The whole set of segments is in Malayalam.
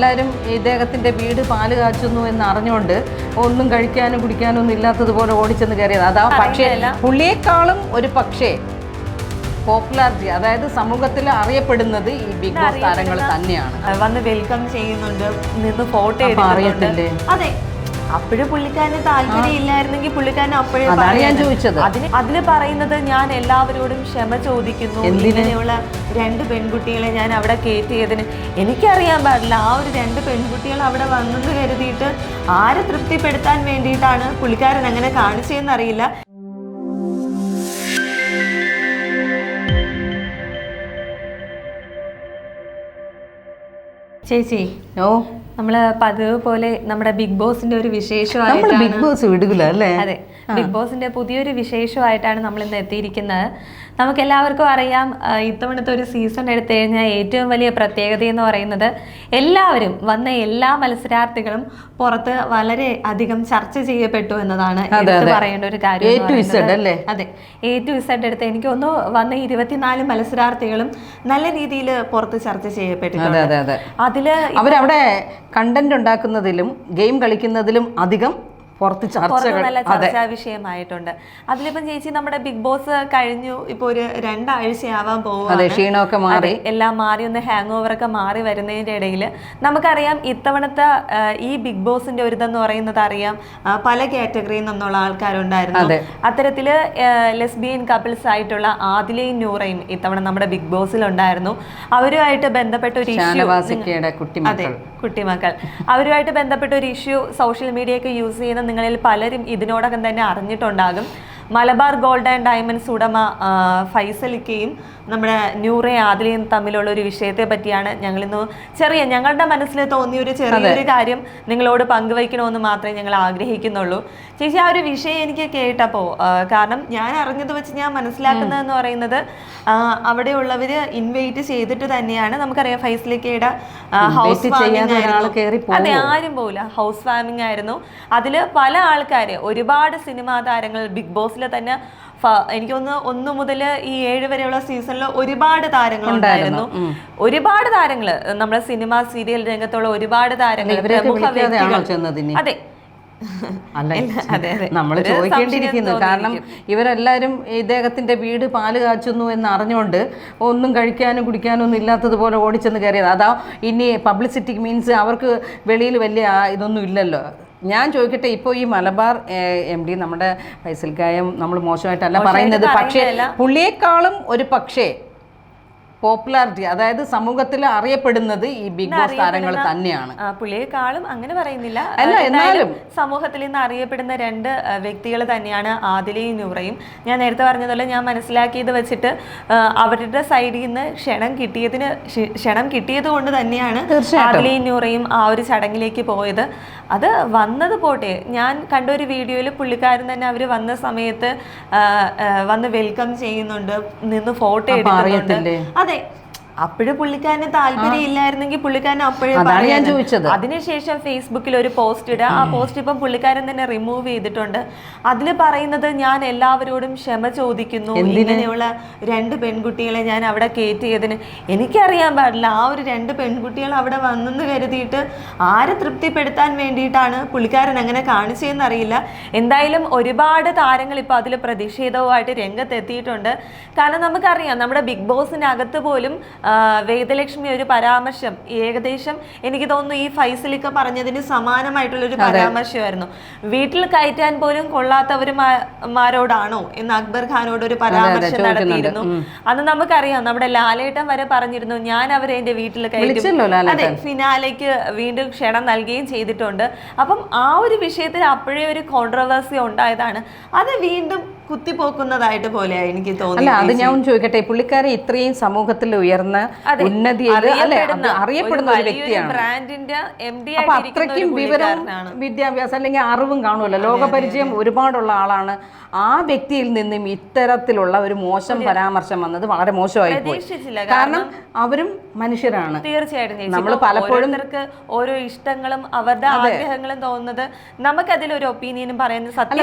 എല്ലാവരും ഇദ്ദേഹത്തിന്റെ വീട് പാൽ കാച്ചുന്നു എന്ന് അറിഞ്ഞുകൊണ്ട് ഒന്നും കഴിക്കാനും കുടിക്കാനും ഒന്നും ഇല്ലാത്തതുപോലെ ഓടിച്ചെന്ന് കയറിയത്. അതാ പക്ഷേ പുള്ളിയേക്കാളും ഒരു പക്ഷേ പോപ്പുലാരിറ്റി അതായത് സമൂഹത്തിൽ അറിയപ്പെടുന്നത് ഈ ബിഗ് ബോസ് താരങ്ങൾ തന്നെയാണ്. വന്ന് വെൽക്കം ചെയ്യുന്നുണ്ട് നിന്ന് ഫോട്ടോ അറിയത്തില്ലേ? അതെ. അപ്പോഴും പുള്ളിക്കാരന് താല്പര്യം ഇല്ലായിരുന്നെങ്കിൽ പുള്ളിക്കാരൻ അപ്പോഴേ അതാണ് ഞാൻ ചോദിച്ചത്. അതിന് അതിൽ പറയുന്നത് ഞാൻ എല്ലാവരോടും ക്ഷമ ചോദിക്കുന്നു? ഇങ്ങനെയുള്ള രണ്ട് പെൺകുട്ടികളെ ഞാൻ അവിടെ കയറ്റിയതിന് എനിക്കറിയാൻ പാടില്ല. ആ ഒരു രണ്ട് പെൺകുട്ടികൾ അവിടെ വന്നെന്ന് കരുതിയിട്ട് ആരെ തൃപ്തിപ്പെടുത്താൻ വേണ്ടിയിട്ടാണ് പുള്ളിക്കാരൻ അങ്ങനെ കാണിച്ചതെന്ന് ചേച്ചി ഓ നമ്മൾ പതിവ് പോലെ നമ്മുടെ ബിഗ് ബോസിന്റെ ഒരു നമ്മൾ വിശേഷമായിട്ടാണ് ബിഗ് ബോസ് വിടുകില്ല അല്ലേ? അതെ ബിഗ് ബോസിന്റെ പുതിയൊരു വിശേഷമായിട്ടാണ് നമ്മൾ ഇന്ന് എത്തിയിരിക്കുന്നത്. നമുക്ക് എല്ലാവർക്കും അറിയാം ഇത്തവണത്തെ ഒരു സീസൺ എടുത്തു കഴിഞ്ഞാൽ ഏറ്റവും വലിയ പ്രത്യേകത എന്ന് പറയുന്നത് എല്ലാവരും വന്ന എല്ലാ മത്സരാർത്ഥികളും പുറത്ത് വളരെ അധികം ചർച്ച ചെയ്യപ്പെട്ടു എന്നതാണ് പറയേണ്ട ഒരു കാര്യം? അതെ. എ ടു ഇസഡ് എടുത്ത് എനിക്ക് ഒന്ന് വന്ന ഇരുപത്തിനാല് മത്സരാർത്ഥികളും നല്ല രീതിയിൽ പുറത്ത് ചർച്ച ചെയ്യപ്പെട്ടിട്ടുണ്ട്. അതെ അതെ അതിൽ അവരവിടെ കണ്ടന്റ് ഉണ്ടാക്കുന്നതിലും ഗെയിം കളിക്കുന്നതിലും അധികം പുറത്ത് ചർച്ചകൾ. നല്ല ചർച്ചാ വിഷയമായിട്ടുണ്ട്. അതിലിപ്പം ചേച്ചി നമ്മുടെ ബിഗ് ബോസ് കഴിഞ്ഞു ഇപ്പൊ ഒരു രണ്ടാഴ്ചയാവാൻ മാറി. അതെ, എല്ലാം മാറി ഒന്ന് ഹാങ് ഓവർ ഒക്കെ മാറി വരുന്നതിന്റെ ഇടയിൽ നമുക്കറിയാം ഇത്തവണത്തെ ഈ ബിഗ് ബോസിന്റെ ഒരു ഇതെന്ന് പറയുന്നത് അറിയാം പല കാറ്റഗറിയിൽ നിന്നുള്ള ആൾക്കാരുണ്ടായിരുന്നു. അത്തരത്തിൽ ലെസ്ബിയൻ കപ്പിൾസ് ആയിട്ടുള്ള ആദിലയും നൂറയും ഇത്തവണ നമ്മുടെ ബിഗ് ബോസിൽ ഉണ്ടായിരുന്നു അവരുമായിട്ട് ബന്ധപ്പെട്ട ഒരു ഇഷ്യൂ കുട്ടിമക്കൾ. അവരുമായിട്ട് ബന്ധപ്പെട്ട ഒരു ഇഷ്യൂ സോഷ്യൽ മീഡിയ ഒക്കെ യൂസ് ചെയ്യുന്ന നിങ്ങളിൽ പലരും ഇതിനോടകം തന്നെ അറിഞ്ഞിട്ടുണ്ടാകും. മലബാർ ഗോൾഡ് ആൻഡ് ഡയമണ്ട്സ് ഉടമ ഫൈസലിക്കയും നമ്മുടെ ന്യൂറെ ആദിലയും തമ്മിലുള്ള ഒരു വിഷയത്തെ പറ്റിയാണ് ഞങ്ങളിന്ന് ചെറിയ ഞങ്ങളുടെ മനസ്സിൽ തോന്നിയ ഒരു ചെറിയൊരു കാര്യം നിങ്ങളോട് പങ്കുവയ്ക്കണമെന്ന് മാത്രമേ ഞങ്ങൾ ആഗ്രഹിക്കുന്നുള്ളൂ. ചേച്ചി ആ ഒരു വിഷയം എനിക്ക് കേട്ടപ്പോൾ കാരണം ഞാൻ അറിഞ്ഞത് വെച്ച് ഞാൻ മനസ്സിലാക്കുന്നതെന്ന് പറയുന്നത് അവിടെയുള്ളവർ ഇൻവൈറ്റ് ചെയ്തിട്ട് തന്നെയാണ്. നമുക്കറിയാം ഫൈസലിക്കയുടെ ഹൗസ് അതെ ആരും പോകില്ല ഹൗസ് വാമിംഗ് ആയിരുന്നു. അതിൽ പല ആൾക്കാര് ഒരുപാട് സിനിമാ താരങ്ങൾ ബിഗ് ബോസിൽ തന്നെ എനിക്കൊന്ന് ഒന്ന് മുതൽ ഈ ഏഴ് വരെയുള്ള സീസണിൽ ഒരുപാട് താരങ്ങൾ ഉണ്ടായിരുന്നു. ഒരുപാട് താരങ്ങൾ നമ്മുടെ സിനിമ സീരിയൽ രംഗത്തുള്ള ഒരുപാട് താരങ്ങൾ പ്രമുഖ വ്യക്തികൾ. അതെ. അല്ല. നമ്മൾ ചോദിക്കേണ്ടിയിരിക്കുന്നു. കാരണം ഇവരെല്ലാവരും ഇദ്ദേഹത്തിന്റെ വീട് പാൽ കാച്ചുന്നു എന്ന് അറിഞ്ഞുകൊണ്ട് ഒന്നും കഴിക്കാനും കുടിക്കാനും ഒന്നും ഇല്ലാത്തതുപോലെ ഓടിച്ചെന്ന് കയറിയത്. അതാ ഇനി പബ്ലിസിറ്റി മീൻസ് അവർക്ക് വെളിയിൽ വലിയ ഇതൊന്നും ഇല്ലല്ലോ. ഞാൻ ചോദിക്കട്ടെ ഇപ്പോൾ ഈ മലബാർ എം ഡി നമ്മുടെ ഫൈസൽക്കായം നമ്മൾ മോശമായിട്ടല്ല പറയുന്നത് പക്ഷേ. പുള്ളിയേക്കാളും ഒരു പക്ഷേ പോപ്പുലാരിറ്റി അതായത് സമൂഹത്തിൽ അറിയപ്പെടുന്നത് ഈ ബിഗ് ബോസ് താരങ്ങൾ തന്നെയാണ്. പുള്ളിയെക്കാളും അങ്ങനെ പറയുന്നില്ല. അല്ല, എന്നാലും. സമൂഹത്തിൽ നിന്ന് അറിയപ്പെടുന്ന രണ്ട് വ്യക്തികൾ തന്നെയാണ് ആദിലയും നൂറയും. ഞാൻ നേരത്തെ പറഞ്ഞതുപോലെ ഞാൻ മനസ്സിലാക്കിയത് വെച്ചിട്ട് അവരുടെ സൈഡിൽ നിന്ന് ക്ഷണം കിട്ടിയതിന് ക്ഷണം കിട്ടിയത് കൊണ്ട് തന്നെയാണ് ആദിലയും നൂറയും ആ ഒരു ചടങ്ങിലേക്ക് പോയത്. അത് വന്നത് പോട്ടെ. ഞാൻ കണ്ട ഒരു വീഡിയോയിൽ പുള്ളിക്കാരൻ തന്നെ അവർ വന്ന സമയത്ത് വന്ന് വെൽക്കം ചെയ്യുന്നുണ്ട് നിന്ന് ഫോട്ടോ എടുക്കുന്നുണ്ട്? അതെ അപ്പോഴും പുള്ളിക്കാരന് താല്പര്യം ഇല്ലായിരുന്നെങ്കിൽ പുള്ളിക്കാരൻ അപ്പോഴേ ഞാൻ ചോദിച്ചത്. അതിനുശേഷം ഫേസ്ബുക്കിൽ ഒരു പോസ്റ്റ് ഇടുക. ആ പോസ്റ്റ് ഇപ്പം പുള്ളിക്കാരൻ തന്നെ റിമൂവ് ചെയ്തിട്ടുണ്ട്. അതിൽ പറയുന്നത് ഞാൻ എല്ലാവരോടും ക്ഷമ ചോദിക്കുന്നു. ഇങ്ങനെയുള്ള രണ്ട് പെൺകുട്ടികളെ ഞാൻ അവിടെ കയറ്റിയതിന് എനിക്കറിയാൻ പാടില്ല. ആ ഒരു രണ്ട് പെൺകുട്ടികൾ അവിടെ വന്നെന്ന് കരുതിയിട്ട് ആരെ തൃപ്തിപ്പെടുത്താൻ വേണ്ടിയിട്ടാണ് പുള്ളിക്കാരൻ അങ്ങനെ കാണിച്ചതെന്ന് അറിയില്ല. എന്തായാലും ഒരുപാട് താരങ്ങൾ ഇപ്പോൾ അതിൽ പ്രതിഷേധവുമായിട്ട് രംഗത്തെത്തിയിട്ടുണ്ട്. കാരണം നമുക്കറിയാം നമ്മുടെ ബിഗ് ബോസിനകത്ത് അകത്ത് പോലും വേദലക്ഷ്മി ഒരു പരാമർശം. ഏകദേശം എനിക്ക് തോന്നുന്നു ഈ ഫൈസലിക്ക പറഞ്ഞതിന് സമാനമായിട്ടുള്ള ഒരു പരാമർശമായിരുന്നു. വീട്ടിൽ കയറ്റാൻ പോലും കൊള്ളാത്തവരുമാരോടാണോ എന്ന് അക്ബർ ഖാനോട് ഒരു പരാമർശം നടത്തിയിരുന്നു. അന്ന് നമുക്കറിയാം നമ്മുടെ ലാലേട്ടൻ വരെ പറഞ്ഞിരുന്നു ഞാൻ അവരെ എന്റെ വീട്ടിൽ കയറ്റും. അതെ ഫിനാലേക്ക് വീണ്ടും ക്ഷണം നൽകുകയും ചെയ്തിട്ടുണ്ട്. അപ്പം ആ ഒരു വിഷയത്തിൽ അപ്പോഴേ ഒരു കോൺട്രവേഴ്സി ഉണ്ടായതാണ്. അത് വീണ്ടും കുത്തിപ്പോക്കുന്നതായിട്ട് പോലെയാണ് എനിക്ക് തോന്നുന്നത് അല്ല അത് ഞാൻ ചോദിക്കട്ടെ പുള്ളിക്കാരി ഇത്രയും സമൂഹത്തിൽ ഉയർന്ന അറിയപ്പെടുന്ന ഒരു വ്യക്തിയാണ്. അപ്പൊ അത്രയ്ക്കും വിവരവും വിദ്യാഭ്യാസം അല്ലെങ്കിൽ അറിവും കാണുമല്ലോ. ലോകപരിചയം ഒരുപാടുള്ള ആളാണ്. ആ വ്യക്തിയിൽ നിന്നും ഇത്തരത്തിലുള്ള ഒരു മോശം പരാമർശം വന്നത് വളരെ മോശമായി പോയി. കാരണം അവരും മനുഷ്യരാണ്. തീർച്ചയായിട്ടും നമ്മൾ പലപ്പോഴും- ഓരോ ഇഷ്ടങ്ങളും അവരുടെ ആഗ്രഹങ്ങളും തോന്നുന്നത് നമുക്കതിൽ ഒരു ഒപ്പീനിയനും പറയുന്നത് സത്യം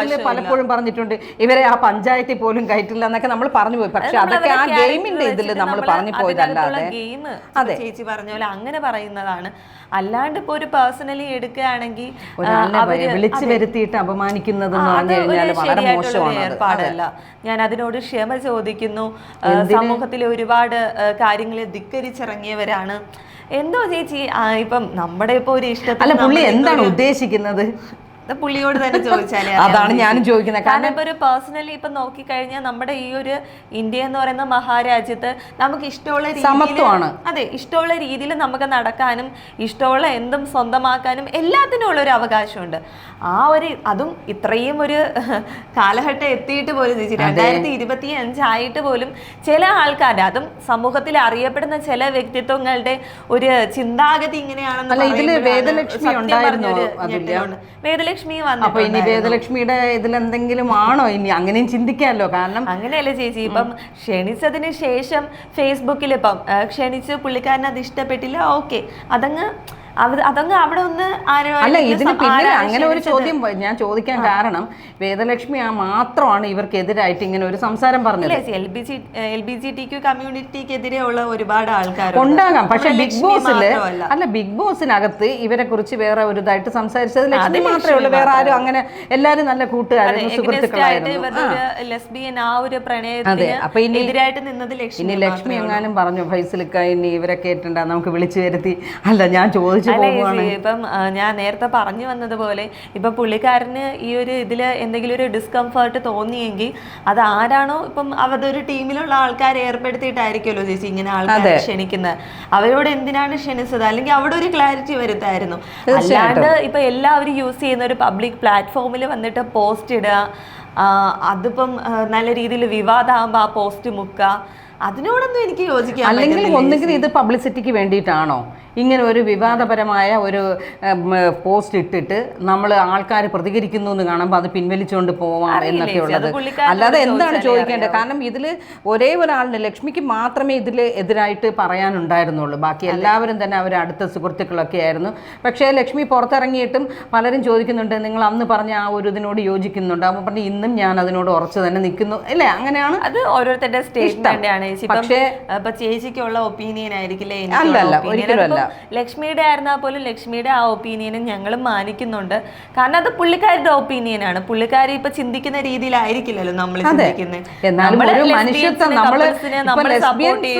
ഇതിൽ പലപ്പോഴും പറഞ്ഞിട്ടുണ്ട് ഇവരെ ആ പഞ്ചായത്തിൽ പോലും കയറ്റില്ല എന്നൊക്കെ നമ്മൾ പറഞ്ഞു പോയി. പക്ഷെ അതൊക്കെ ആ ഗെയിമിന്റെ character ഇതിൽ നമ്മൾ പറഞ്ഞു പോയതല്ലാതെ ഗെയിം അതെ. ചേച്ചി പറഞ്ഞ പോലെ അങ്ങനെ പറയുന്നതാണ്. അല്ലാണ്ട് ഇപ്പൊ ഒരു പേഴ്സണലി എടുക്കുകയാണെങ്കിൽ വിളിച്ചു വരുത്തിയിട്ട് അപമാനിക്കുന്നത് വളരെ മോശമാണ്. ഏർപ്പാടല്ല. ഞാൻ അതിനോട് ക്ഷമ ചോദിക്കുന്നു. സമൂഹത്തിലെ ഒരുപാട് കാര്യങ്ങളെ ധിക്കരിച്ചിറങ്ങിയവരാണ്. എന്തോ ചേച്ചി ഇപ്പം നമ്മുടെ ഇപ്പൊ ഒരു ഇഷ്ടം അല്ല പുള്ളി എന്താണ് ഉദ്ദേശിക്കുന്നത്? പുള്ളിയോട് തന്നെ ചോദിച്ചാലേ അതാണ് ഞാൻ ഞാനും ചോദിക്കുന്നത്. കാരണം ഇപ്പൊ ഒരു പേഴ്സണലി ഇപ്പൊ നോക്കിക്കഴിഞ്ഞാൽ നമ്മുടെ ഈ ഒരു ഇന്ത്യ എന്ന് പറയുന്ന മഹാരാജ്യത്ത് നമുക്ക് ഇഷ്ടമുള്ള സമത്വമാണ്. അതെ ഇഷ്ടമുള്ള രീതിയിൽ നമുക്ക് നടക്കാനും ഇഷ്ടമുള്ള എന്തും സ്വന്തമാക്കാനും എല്ലാത്തിനും ഉള്ള ഒരു അവകാശമുണ്ട്. ആ ഒരു അതും ഇത്രയും ഒരു കാലഘട്ടം എത്തിയിട്ട് പോലും രണ്ടായിരത്തി ഇരുപത്തി അഞ്ചായിട്ട് പോലും ചില ആൾക്കാരുടെ അതും സമൂഹത്തിൽ അറിയപ്പെടുന്ന ചില വ്യക്തിത്വങ്ങളുടെ ഒരു ചിന്താഗതി ഇങ്ങനെയാണെന്ന് പറയുമ്പോഴാണ് വേദലക്ഷ്മി സത്യം ഇതിൽ എന്തെങ്കിലും വേദലക്ഷ്മി അപ്പൊ ഇനി. വേദലക്ഷ്മിയുടെ ഇതിലെന്തെങ്കിലും ആണോ ഇനി? അങ്ങനെയും ചിന്തിക്കാമല്ലോ കാരണം അങ്ങനെയല്ലേ ചേച്ചി ഇപ്പം ക്ഷണിച്ചതിന് ശേഷം ഫേസ്ബുക്കിൽ ഇപ്പം ക്ഷണിച്ച് പുള്ളിക്കാരന് അത് ഇഷ്ടപ്പെട്ടില്ല ഓക്കെ. അതങ്ങ് അതങ്ങ് അവിടെ ഒന്ന് അല്ല ഇതിന് പിന്നെ അങ്ങനെ ഒരു ചോദ്യം ഞാൻ ചോദിക്കാൻ കാരണം വേദലക്ഷ്മി ആ മാത്രമാണ് ഇവർക്കെതിരായിട്ട് ഇങ്ങനെ ഒരു സംസാരം പറഞ്ഞത്. L B G L B G T Q കമ്മ്യൂണിറ്റിക്കെതിരെ ഒരുപാട് ആൾക്കാർ ഉണ്ടാകാം പക്ഷെ ബിഗ് ബോസിൽ ബോസിൽ അല്ല ബിഗ് ബോസിനകത്ത് ഇവരെ കുറിച്ച് വേറെ ഒരു ഇതായിട്ട് സംസാരിച്ചത് ലക്ഷ്മി മാത്രമേ ഉള്ളൂ. വേറെ ആരും അങ്ങനെ എല്ലാരും നല്ല കൂട്ടുകാരായിരുന്നു സുഹൃത്തുക്കളായിരുന്നു. ഇനി- ലക്ഷ്മി എങ്ങാനും പറഞ്ഞു ഫൈസലിക്ക ഇനി ഇവരെ കേട്ടിണ്ട നമുക്ക് വിളിച്ചു വരുത്തി. അല്ല ഞാൻ ചോദിച്ചു ഇപ്പം ഞാൻ നേരത്തെ പറഞ്ഞു വന്നതുപോലെ ഇപ്പം പുള്ളിക്കാരന് ഈ ഒരു ഇതിൽ എന്തെങ്കിലും ഒരു ഡിസ്കംഫർട്ട് തോന്നിയെങ്കിൽ അത് ആരാണോ ഇപ്പം അവരുടെ ഒരു ടീമിലുള്ള ആൾക്കാരെ ഏർപ്പെടുത്തിയിട്ടായിരിക്കുമല്ലോ ചേച്ചി ഇങ്ങനെ ആൾക്കാരെ ക്ഷണിക്കുന്നത്. അവരോട് എന്തിനാണ് ക്ഷണിച്ചത്? അല്ലെങ്കിൽ അവിടെ ഒരു ക്ലാരിറ്റി വരുത്തായിരുന്നു. അല്ലാണ്ട് ഇപ്പൊ എല്ലാവരും യൂസ് ചെയ്യുന്ന ഒരു പബ്ലിക് പ്ലാറ്റ്ഫോമിൽ വന്നിട്ട് പോസ്റ്റ് ഇടുക അതിപ്പം നല്ല രീതിയിൽ വിവാദമാകുമ്പോൾ ആ പോസ്റ്റ് മുക്കുക അതിനോടൊന്നും എനിക്ക് യോജിക്കാം അല്ലെങ്കിൽ ഒന്നുകിൽ ഇത് പബ്ലിസിറ്റിക്ക് വേണ്ടിയിട്ടാണോ? ഇങ്ങനെ ഒരു വിവാദപരമായ ഒരു പോസ്റ്റ് ഇട്ടിട്ട് നമ്മൾ ആൾക്കാർ പ്രതികരിക്കുന്നു എന്ന് കാണുമ്പോൾ അത് പിൻവലിച്ചുകൊണ്ട് പോവാം എന്നൊക്കെയുള്ളത്. എന്നൊക്കെ ഉള്ളത് അല്ലാതെ എന്താണ് ചോദിക്കേണ്ടത്? കാരണം ഇതിൽ ഒരേ ഒരാളിന് ലക്ഷ്മിക്ക് മാത്രമേ ഇതിൽ എതിരായിട്ട് പറയാനുണ്ടായിരുന്നുള്ളൂ. ബാക്കി എല്ലാവരും തന്നെ അവർ അടുത്ത സുഹൃത്തുക്കളൊക്കെ ആയിരുന്നു. പക്ഷേ ലക്ഷ്മി പുറത്തിറങ്ങിയിട്ടും പലരും ചോദിക്കുന്നുണ്ട് നിങ്ങൾ അന്ന് പറഞ്ഞ ആ ഒരു ഇതിനോട് യോജിക്കുന്നുണ്ട്? അപ്പോൾ പറഞ്ഞു ഇന്നും ഞാൻ അതിനോട് ഉറച്ചു തന്നെ നിൽക്കുന്നു. അല്ലേ? അങ്ങനെയാണ് അത് ഓരോരുത്തരുടെ സ്റ്റേറ്റ്മെന്റ് ആണ് ചേച്ചി പക്ഷേ- ഇപ്പൊ ചേച്ചിക്കുള്ള ഒപ്പീനിയൻ ആയിരിക്കില്ലേ. ലക്ഷ്മിയുടെ ആയിരുന്നാൽ പോലും ലക്ഷ്മിയുടെ ആ ഒപ്പീനിയനും ഞങ്ങൾ മാനിക്കുന്നുണ്ട്. കാരണം അത് പുള്ളിക്കാരുടെ ഒപ്പീനിയൻ ആണ്. പുള്ളിക്കാരി ഇപ്പൊ ചിന്തിക്കുന്ന രീതിയിലായിരിക്കില്ലല്ലോ നമ്മൾ ചിന്തിക്കുന്നത്.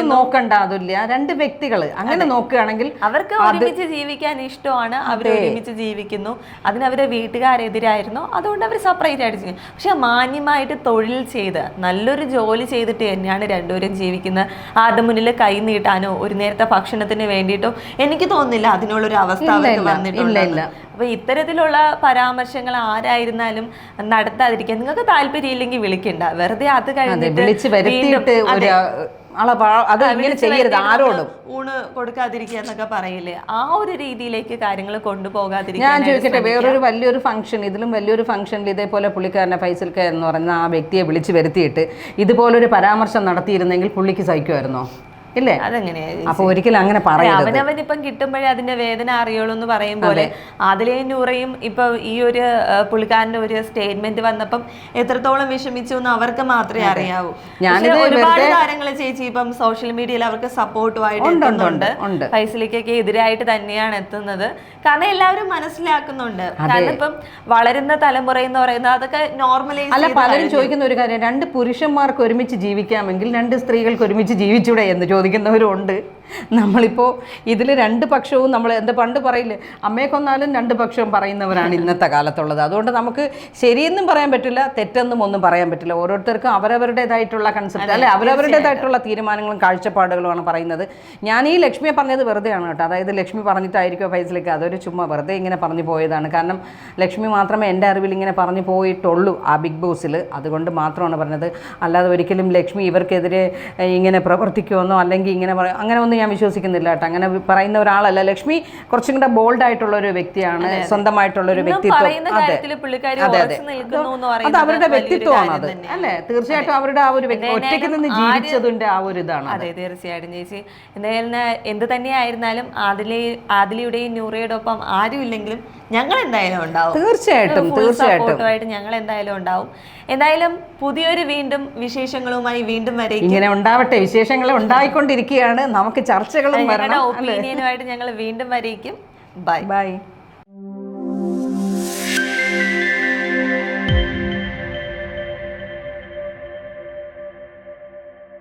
നോക്കണ്ട അതില്ല. രണ്ട് വ്യക്തികൾ അങ്ങനെ നോക്കുകയാണെങ്കിൽ അവർക്ക് ഒരുമിച്ച് ജീവിക്കാൻ ഇഷ്ടമാണ്. അവർ ഒരുമിച്ച് ജീവിക്കുന്നു. അതിന് അവരെ വീട്ടുകാരെതിരായിരുന്നു. അതുകൊണ്ട് അവർ സെപ്പറേറ്റ് ആയിട്ട് ചെയ്യും പക്ഷെ മാന്യമായിട്ട് തൊഴിൽ ചെയ്ത് നല്ലൊരു ജോലി ചെയ്തിട്ട് തന്നെയാണ് രണ്ടുപേരും ജീവിക്കുന്നത് ആരുടെ മുന്നിൽ കൈ നീട്ടാനോ ഒരു നേരത്തെ ഭക്ഷണത്തിന് വേണ്ടിയിട്ടോ എനിക്ക് തോന്നുന്നില്ല അതിനുള്ളൊരു അവസ്ഥ അവർക്ക് അപ്പൊ ഇത്തരത്തിലുള്ള പരാമർശങ്ങൾ ആരായിരുന്നാലും നടത്താതിരിക്കാൻ നിങ്ങൾക്ക് താല്പര്യം ഇല്ലെങ്കിൽ വിളിക്കണ്ട. വെറുതെ അത് അതെ കഴിഞ്ഞിട്ട് അത് ഇങ്ങനെ ചെയ്യരുത് ആരോടും. ഊണ് കൊടുക്കാതിരിക്കുക എന്നൊക്കെ പറയില്ലേ? ആ ഒരു രീതിയിലേക്ക് കാര്യങ്ങൾ ഞാൻ ചോദിച്ചിട്ട് വേറൊരു വലിയൊരു ഫംഗ്ഷൻ ഇതിലും വലിയൊരു ഫംഗ്ഷനിൽ ഇതേപോലെ പുള്ളിക്കാരനെ ഫൈസൽ കെയർ എന്ന് പറയുന്ന ആ വ്യക്തിയെ വിളിച്ചു വരുത്തിയിട്ട് ഇതുപോലൊരു പരാമർശം നടത്തിയിരുന്നെങ്കിൽ പുള്ളിക്ക് സഹിക്കുമായിരുന്നോ? ഇല്ലേ? അതെങ്ങനെ അപ്പൊ ഒരിക്കലും അങ്ങനെ പറയരുത്. അവനവൻ ഇപ്പം കിട്ടുമ്പോഴേ അതിന്റെ വേദന അറിയുള്ളൂ എന്ന് പറയും പോലെ അതിലേ നൂറയും ഇപ്പൊ ഈ ഒരു പുള്ളിക്കാരന്റെ ഒരു സ്റ്റേറ്റ്മെന്റ് വന്നപ്പം എത്രത്തോളം വിഷമിച്ചു എന്ന് അവർക്ക് മാത്രമേ അറിയാവൂ. ഞാൻ ഒരുപാട് താരങ്ങൾ ചേച്ചി ഇപ്പം സോഷ്യൽ മീഡിയയിൽ അവർക്ക് സപ്പോർട്ടുമായിട്ട് എത്തുന്നുണ്ട്. ഫൈസലിക്കൊക്കെ എതിരായിട്ട് തന്നെയാണ് എത്തുന്നത്. കാരണം എല്ലാവരും മനസ്സിലാക്കുന്നുണ്ട്. കാരണം ഇപ്പം വളരുന്ന തലമുറ എന്ന് പറയുന്നത് അതൊക്കെ നോർമലൈസ് അല്ല പലരും ചോദിക്കുന്ന ഒരു കാര്യം രണ്ട് പുരുഷന്മാർക്ക് ഒരുമിച്ച് ജീവിക്കാമെങ്കിൽ രണ്ട് സ്ത്രീകൾക്ക് ഒരുമിച്ച് ജീവിച്ചൂടെ എന്ന് ചോദിക്കുന്നവരും ഉണ്ട് നമ്മളിപ്പോൾ ഇതിൽ രണ്ട് പക്ഷവും നമ്മൾ എന്താ പണ്ട് പറയില്ലേ അമ്മയെ കൊന്നാലും രണ്ട് പക്ഷവും പറയുന്നവരാണ് ഇന്നത്തെ കാലത്തുള്ളത്. അതുകൊണ്ട് നമുക്ക് ശരിയെന്നും പറയാൻ പറ്റില്ല തെറ്റെന്നും ഒന്നും പറയാൻ പറ്റില്ല. ഓരോരുത്തർക്കും അവരവരുടേതായിട്ടുള്ള കൺസെപ്റ്റ് അല്ലെ? അവരവരുടേതായിട്ടുള്ള തീരുമാനങ്ങളും കാഴ്ചപ്പാടുകളുമാണ് പറയുന്നത്. ഞാൻ ഈ ലക്ഷ്മിയെ പറഞ്ഞത് വെറുതെയാണ് കേട്ടോ. അതായത് ലക്ഷ്മി പറഞ്ഞിട്ടായിരിക്കും ഫൈസലേക്ക്? അതൊരു ചുമ്മാ വെറുതെ ഇങ്ങനെ പറഞ്ഞു പോയതാണ്. കാരണം ലക്ഷ്മി മാത്രമേ എന്റെ അറിവിൽ ഇങ്ങനെ പറഞ്ഞു പോയിട്ടുള്ളൂ ആ ബിഗ് ബോസിൽ അതുകൊണ്ട് മാത്രമാണ് പറഞ്ഞത്. അല്ലാതെ ഒരിക്കലും ലക്ഷ്മി ഇവർക്കെതിരെ ഇങ്ങനെ പ്രവർത്തിക്കുമെന്നോ അല്ലെങ്കിൽ ഇങ്ങനെ പറയും അങ്ങനെ ഒന്നും ഞാൻ വിശ്വസിക്കുന്നില്ല കേട്ടോ. അങ്ങനെ പറയുന്ന ഒരാളല്ല. ലക്ഷ്മി കുറച്ചും കൂടെ ബോൾഡ് ആയിട്ടുള്ള ഒരു വ്യക്തിയാണ്. സ്വന്തമായിട്ടുള്ള ഒരു വ്യക്തിത്വം. അതെ. അതെ, അവരുടെ വ്യക്തിത്വമാണ് അത്. അല്ലേ? തീർച്ചയായിട്ടും അവരുടെ ആ ഒരു ഒറ്റയ്ക്ക് നിന്ന് ജീവിച്ചതിന്റെ ആ ഒരു ഇതാണ് അതെ. തീർച്ചയായിട്ടും ചേച്ചി. എന്തായാലും എന്ത് തന്നെയായിരുന്നാലും ആദിലെ ആദിലയുടെയും നൂറയുടെ ഒപ്പം ആരും ഇല്ലെങ്കിലും ഞങ്ങൾ എന്തായാലും ഉണ്ടാവും. തീർച്ചയായിട്ടും തീർച്ചയായിട്ടും. ഞങ്ങൾ എന്തായാലും ഉണ്ടാവും. എന്തായാലും പുതിയൊരു വീണ്ടും വിശേഷങ്ങളുമായി വീണ്ടും വരെ ഇങ്ങനെ ഉണ്ടാവട്ടെ വിശേഷങ്ങൾ ഉണ്ടായിക്കൊണ്ടിരിക്കുകയാണ്. നമുക്ക് ചർച്ചകളും ഒപ്പീനിയനുമായിട്ട് ഞങ്ങൾ വീണ്ടും വരേക്കും. Bye bye